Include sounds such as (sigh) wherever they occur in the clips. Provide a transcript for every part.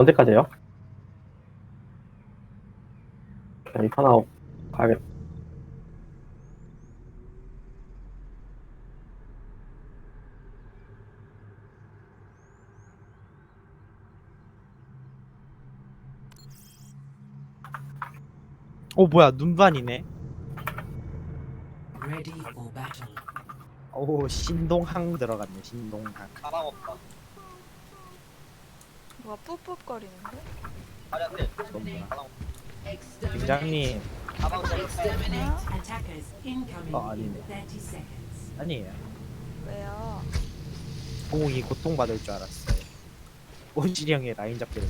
언제까지예요? 자, 이판 하고 가야겠다. 오 뭐야 눈반이네. Ready for battle. 오 신동항 들어갔네 신동항. 까먹었다. 뭐가 attackers incoming 어, in 아니네. 30 seconds. 아니에요. 왜요? 공이 고통받을 줄 알았어요. 오지리 형의 라인 잡기를.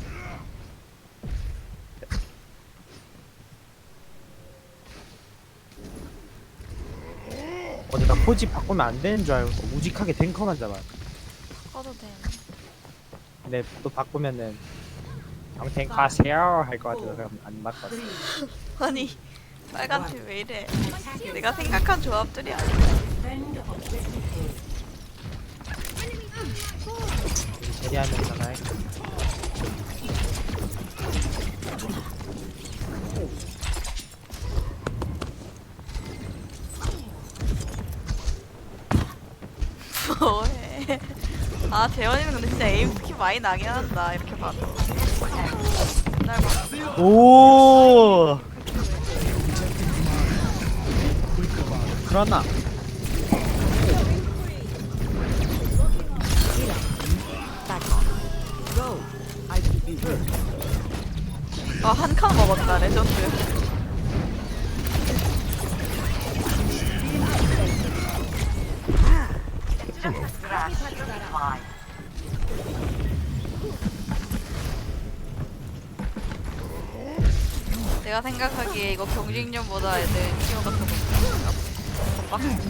어디 나 포지 바꾸면 안 되는 줄 알고 우직하게 탱커만 잡아. 꺼도 돼. 근데 또 바꾸면은 방탱 가세요 할 것 같아서 그럼 안 바꿨어. (laughs) 아니 빨간 팀 왜 이래? 내가 생각한 조합들이 아니야. 제리하면서 할 뭐해? 아 재현이는 근데 진짜 에임 스킬 많이 나긴 한다 이렇게 봐도. 날 봐. 오. 그러나 아한 칸 먹었다 레전드. 생각하기에 이거 경직련보다 애들 티어가 더. 더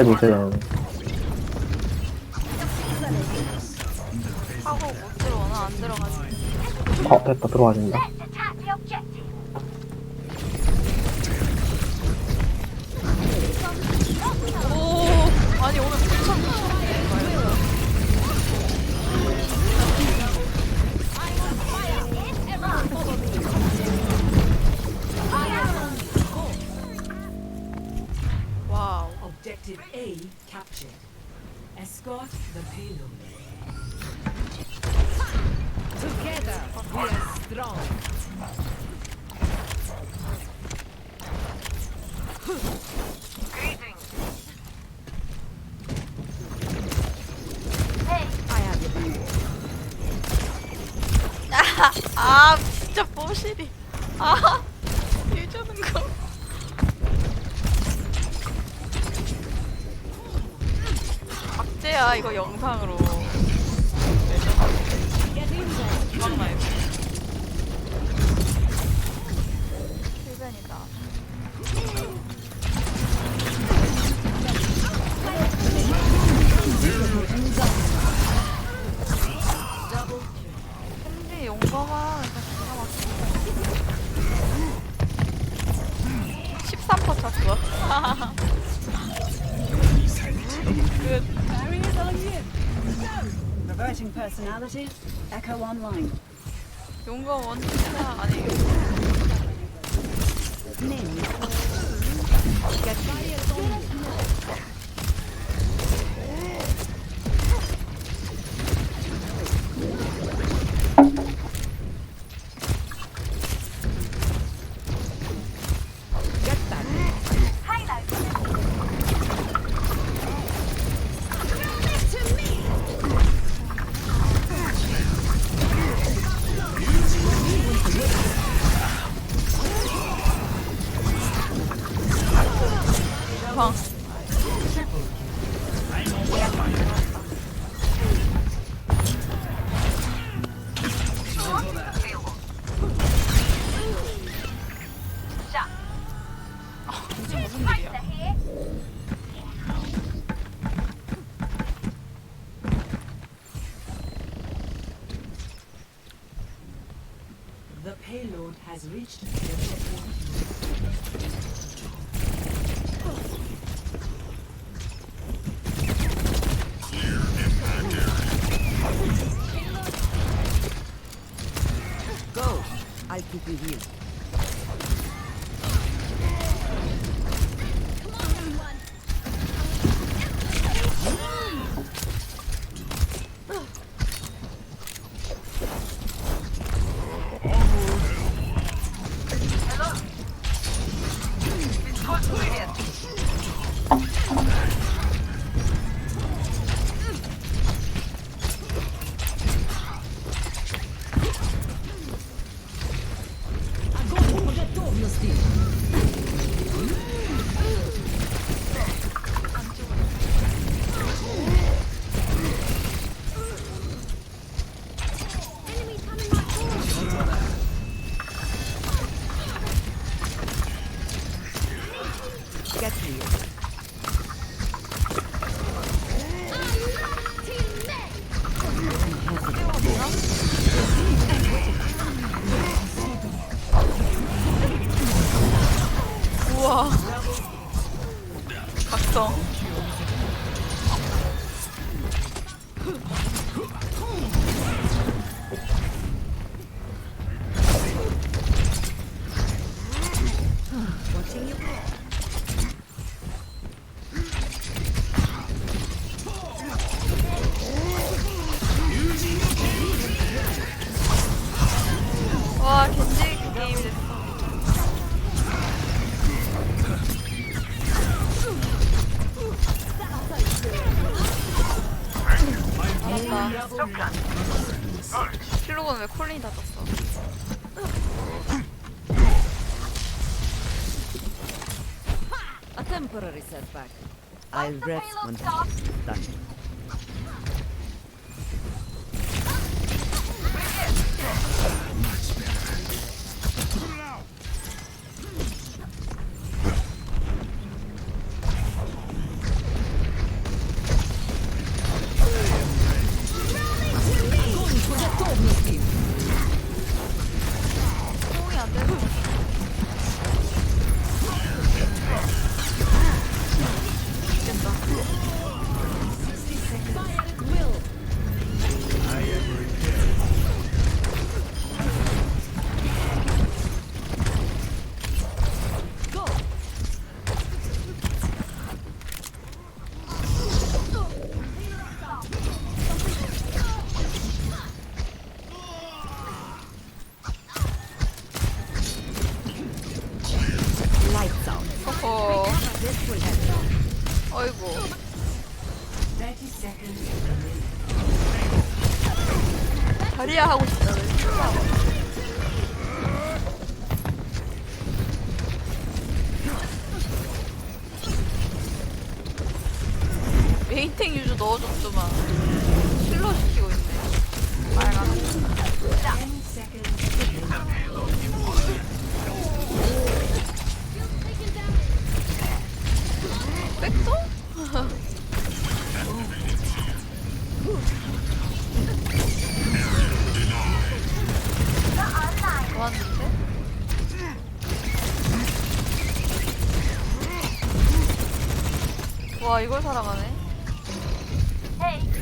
있어요. 하고 못 들어오나 안 들어가지. 어, 됐다. 들어와진다. 아 진짜 뽀실이. 아 해주는 거 박제야 이거 영상으로. 주방 말고 필벤이다 기가 막히네 13% 쳤어 끝 Reverting personality. Echo online. 용감 원투야 아니 Nin. Get 방. Has reached checkpoint. Go. I'll keep you here. 우 왜 콜린이 닫았어? A temporary setback. I'll rest when I'm done. 메인탱 유주 넣어줬더만 실러 시키고 있네. 빨간. 10 seconds. 백도? 좋았는데? 와 이걸 살아가네 Complete.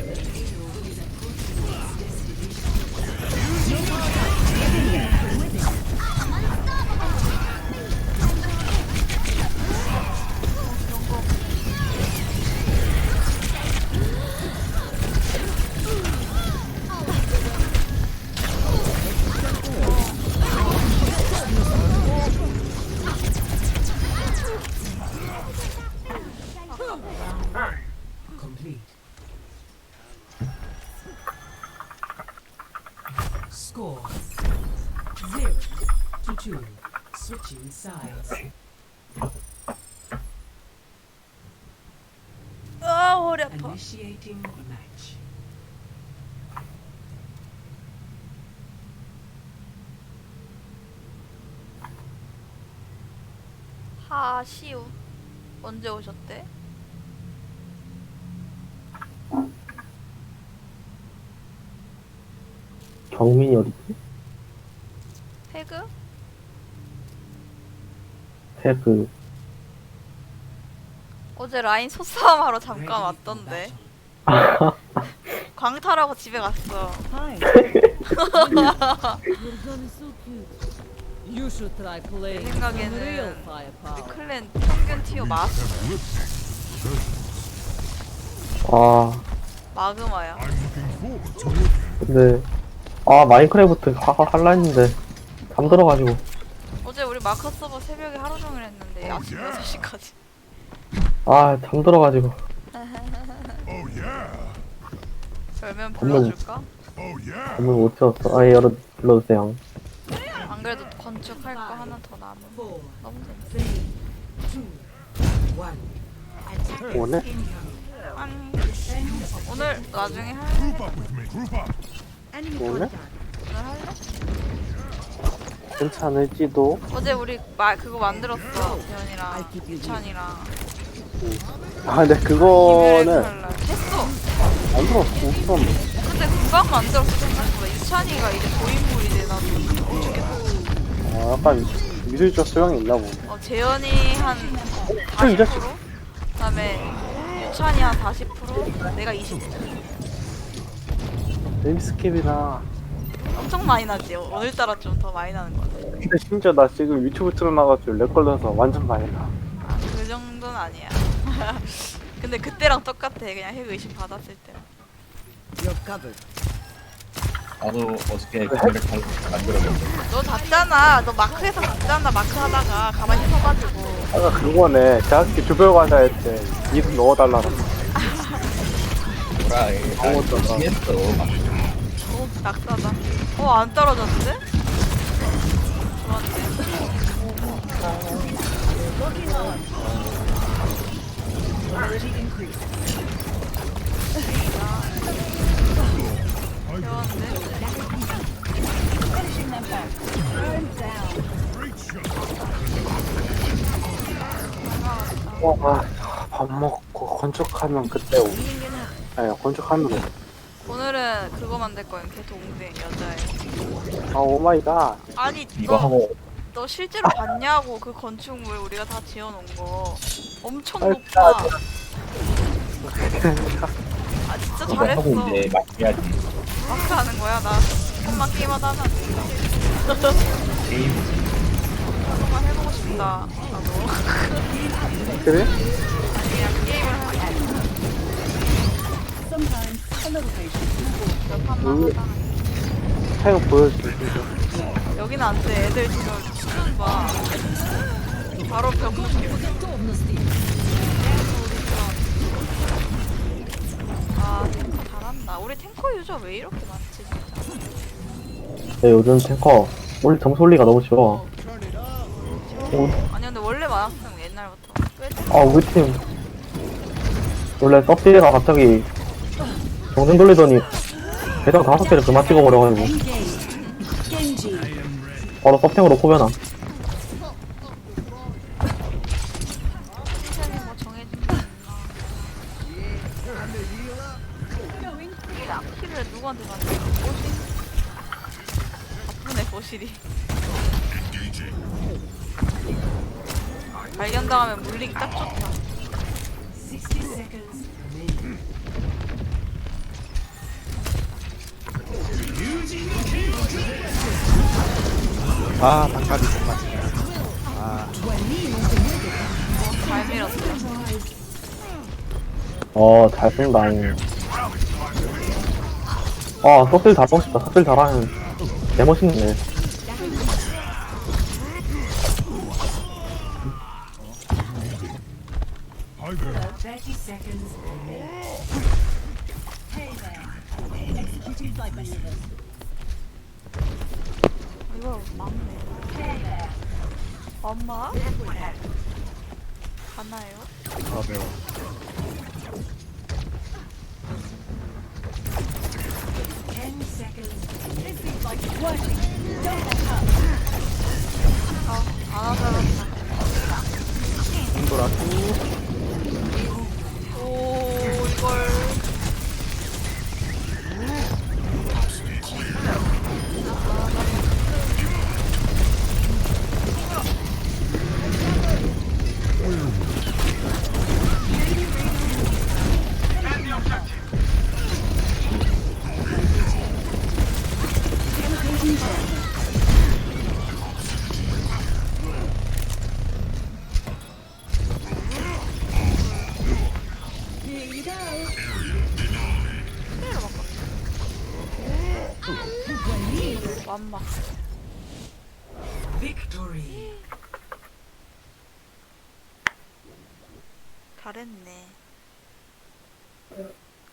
Score zero to two. Switching sides. 머리 아파. Initiating match. 하시우 언제 오셨대? 경민이 어딨지? 페그? 새그 어제 라인 소싸움 하러 잠깐 왔던데 (laughs) 광탈하고 집에 갔어 Hi. (laughs) You're done so cute. You should try playing 내 some 생각에는 real 우리 firepower. 클랜 평균 티어 마스 아 마그마야 근데 아 마인크래프트 하, 할라 했는데 잠들어가지고. 어제 우리 마커 서버 새벽에 하루 종일 했는데 아침 6시까지. 아 잠들어가지고. (laughs) 별면 건물. 불러줄까? 건물 못 채웠어. 아 열어 불러주세요 안 그래도 건축할 거 하나 더 남은 너무 재밌어. 오늘? 오늘 나중에 오늘? 할래? 괜찮을지도. 어제 우리 마, 그거 만들었어 대현이랑 유찬이랑. 아 근데 이메일 그거는 칼날 했어. 안 들었어 우선 근데 금방 만들었어 생각보다. 유찬이가 이제 고인물이 돼가지고. 좋겠다 아, 약간 미술적 소양이 있나 보네. 어, 재현이 한이40% 그다음에 유찬이 한 40% 내가 20% 네임스캡이나. 엄청 많이 나지. 오늘따라 좀 더 많이 나는 것 같아. 근데 심지어 나 지금 유튜브 틀어놔가지고 렉 걸려서 완전 많이 나. 아, 그 정도는 아니야. (laughs) 근데 그때랑 똑같아. 그냥 핵 의심 받았을 때. You're covered. 나도 어저께 검색 만들었는데 너 잤잖아. 너 마크에서 잤잖아. 마크 하다가 가만히 서가지고. 아까 그거네. 대학교 조별 과자 할때 이름 넣어달라고. 뭐라 해. 나 심했어. 오, 낙사다. 어, 안 떨어졌는데? 좋았네. 배웠는데? 어, 아, 밥 먹고 건축하면 그때 오 아니 건축하면 오. 오늘은 그거 만들 거야. 걔 동생 여자애. 아 오마이갓 아니 이거 너, 하고 너 실제로 봤냐고 그 건축물 우리가 다 지어놓은 거. 엄청 아이, 높아. 아 진짜 이거 하고 잘했어. 이제 막 해야지 마크 하는 거야? 나 한번 게임하다 하면 안 된다. 게임 한번 해보고 싶다. 나도. 그래? 그냥 게임을 하는 만 하다가 사용 보여줄게 여기는 안 돼. 애들 지금 수준 봐. 바로 벽아 탱커 잘한다. 우리 탱커 유저 왜 이렇게 많지 진짜? 네, 요즘 탱커 원래 점수 올리가 너무 좋아 아니 근데 원래 많았으면 옛날부터. 왜? 아 우리 팀 원래 서피가 갑자기 정신 돌리더니 대장 다섯 개를 그만 찍어버려가지고 바로 서핑으로 코변함. 발견당하면 물리기 딱 좋다. 아 단가리 정말. 잘 밀었어. 어잘 쓴다 아 서필 잘하고 싶다. 서필 잘하면 개멋있네 Thirty seconds 많아요. 아 매워. 아안 하자라. 돌았고. 오.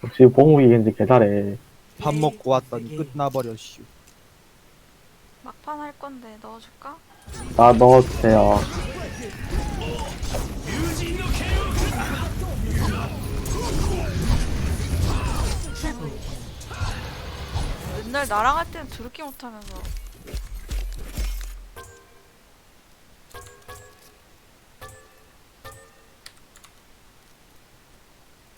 역시 봉욱이 겐지 개잘해. 밥 먹고 왔더니 끝나버려 씨 막판 할 건데 넣어줄까? 나 넣어주세요. 맨날 나랑 할 때는 더럽게 못하면서